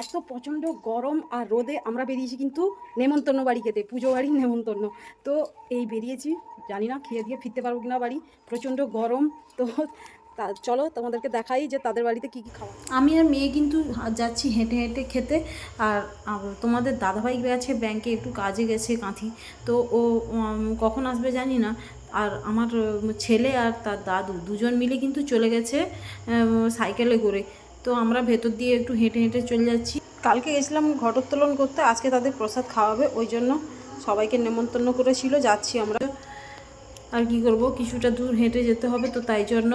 এত প্রচণ্ড গরম আর রোদে আমরা বেরিয়েছি কিন্তু নেমন্তন্ন বাড়ি খেতে, পুজো বাড়ির নেমন্তন্ন। তো এই বেরিয়েছি, জানি না খেয়ে দিয়ে ফিরতে পারব কিনা বাড়ি, প্রচণ্ড গরম। তো তা, চলো তোমাদেরকে দেখাই যে তাদের বাড়িতে কী কী খাওয়া। আমি আর মেয়ে কিন্তু যাচ্ছি হেঁটে হেঁটে খেতে, আর তোমাদের দাদাভাই গেছে ব্যাংকে, একটু কাজে গেছে কাঁথি। তো ও কখন আসবে জানি না। আর আমার ছেলে আর তার দাদু, দুজন মিলে কিন্তু চলে গেছে সাইকেলে করে। তো আমরা ভেতর দিয়ে একটু হেঁটে হেঁটে চলে যাচ্ছি। কালকে গেছিলাম ঘটোত্তোলন করতে, আজকে তাদের প্রসাদ খাওয়াবে, ওই জন্য সবাইকে নেমন্তন্ন করেছিল, যাচ্ছি আমরা। আর কি করব, কিছুটা দূর হেঁটে যেতে হবে তো তাই জন্য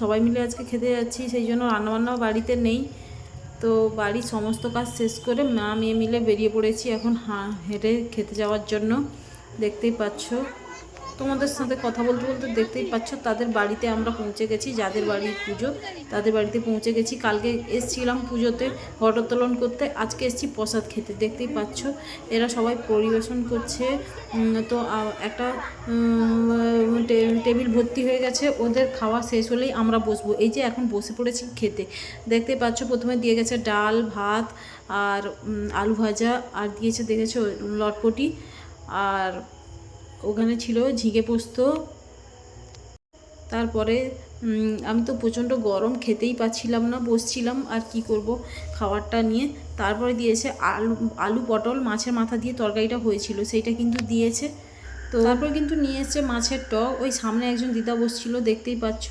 সবাই মিলে আজকে খেতে যাচ্ছি, সেই জন্য রান্নাবান্নাও বাড়িতে নেই। তো বাড়ির সমস্ত কাজ শেষ করে মা, মেয়ে মিলে বেরিয়ে পড়েছি এখন হাঁ, হেঁটে খেতে যাওয়ার জন্য। দেখতেই পাচ্ছ। তোমাদের সাথে কথা বলতে বলতে দেখতেই পাচ্ছ, তাদের বাড়িতে আমরা পৌঁছে গেছি, যাদের বাড়ির পুজো, তাদের বাড়িতে পৌঁছে গেছি। কালকে এসছিলাম পুজোতে ঘটোত্তোলন করতে, আজকে এসছি প্রসাদ খেতে। দেখতেই পাচ্ছ, এরা সবাই পরিবেশন করছে। তো একটা টেবিল ভর্তি হয়ে গেছে, ওদের খাওয়া শেষ হলেই আমরা বসবো। এই যে এখন বসে পড়েছি খেতে। দেখতে পাচ্ছ, প্রথমে দিয়ে গেছে ডাল, ভাত আর আলু ভাজা, আর দিয়েছে, দেখেছ, লটপটি আর ওখানে ছিল ঝিঙে পোস্ত। তারপরে আমি তো প্রচণ্ড গরম খেতেই পাচ্ছিলাম না, বসছিলাম, আর কি করব খাবারটা নিয়ে। তারপরে দিয়েছে আলু আলু পটল, মাছের মাথা দিয়ে তরকারিটা হয়েছিল, সেইটা কিন্তু দিয়েছে। তো তারপর কিন্তু নিয়ে এসছে মাছের টক। ওই সামনে একজন দিদা বসছিল, দেখতেই পাচ্ছ।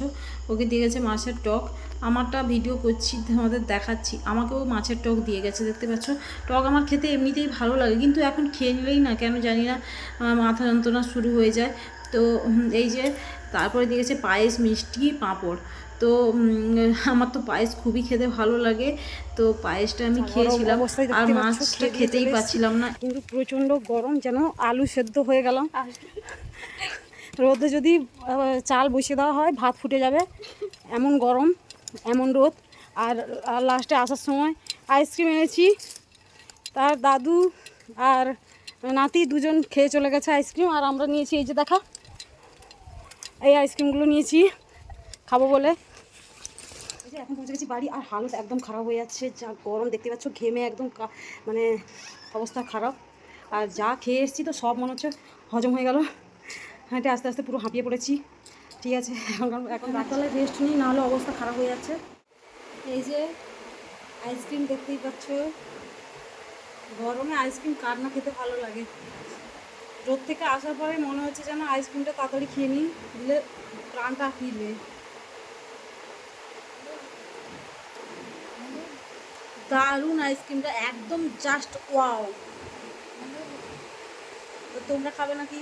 ওকে দিয়ে গেছে মাছের টক। আমারটা ভিডিও করছি, তোমাদের দেখাচ্ছি। আমাকেও মাছের টক দিয়ে গেছে, দেখতে পাচ্ছ? টক আমার খেতে এমনিতেই ভালো লাগে, কিন্তু এখন খেয়ে নিলেই না, কেন জানি না মাথা যন্ত্রণা শুরু হয়ে যায়। তো এই যে, তারপরে দিয়ে গেছে পায়েস মিষ্টি পাঁপড়। তো আমার তো পায়েস খুবই খেতে ভালো লাগে। তো পায়েসটা আমি খেয়েছিলাম। অবস্থায় আর মাছটা খেতেই পাচ্ছিলাম না। কিন্তু প্রচণ্ড গরম যেন আলু সেদ্ধ হয়ে গেলাম রোদে যদি চাল বসিয়ে দেওয়া হয় ভাত ফুটে যাবে। এমন গরম এমন রোদ। আর আর লাস্টে আসার সময় আইসক্রিম এনেছি। তার দাদু আর নাতি দুজন খেয়ে চলে গেছে আইসক্রিম আর আমরা নিয়েছি এই যে দেখা এই আইসক্রিমগুলো নিয়েছি। খাব বলে। এখন পৌঁছে গেছি বাড়ি, আর হালত একদম খারাপ হয়ে যাচ্ছে, যা গরম দেখতে পাচ্ছ, ঘেমে একদম মানে অবস্থা খারাপ। আর যা খেয়ে এসেছি তো সব মনে হচ্ছে হজম হয়ে গেল। হেঁটে আস্তে আস্তে পুরো হাঁপিয়ে পড়েছি। ঠিক আছে, এখন এখন রাতবেলায় রেস্ট নিই, নাহলে অবস্থা খারাপ হয়ে যাচ্ছে। এই যে আইসক্রিম দেখতেই পাচ্ছ। গরমে আইসক্রিম কার না খেতে ভালো লাগে? রোদ থেকে আসার পরে মনে হচ্ছে যেন আইসক্রিমটা তাড়াতাড়ি খেয়ে নিই, দিলে প্রাণটা ফিরবে। দারুণ আইসক্রিমটা, একদম জাস্ট ওয়াও তো তোমরা খাবে নাকি?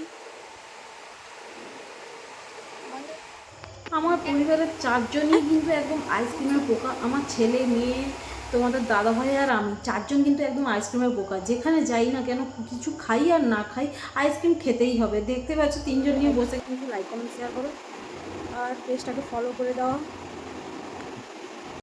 আমার পরিবারের চারজনই কিন্তু একদম আইসক্রিমের পোকা আমার ছেলে, মেয়ে, তোমাদের দাদা ভাই আর আমি চারজন কিন্তু একদম আইসক্রিমের পোকা যেখানে যাই না কেন, কিছু খাই আর না খাই, আইসক্রিম খেতেই হবে। দেখতে পাচ্ছ, তিনজন নিয়ে বসে কিন্তু লাইক কমেন্ট শেয়ার করো। আর পেজটাকে ফলো করে দাও।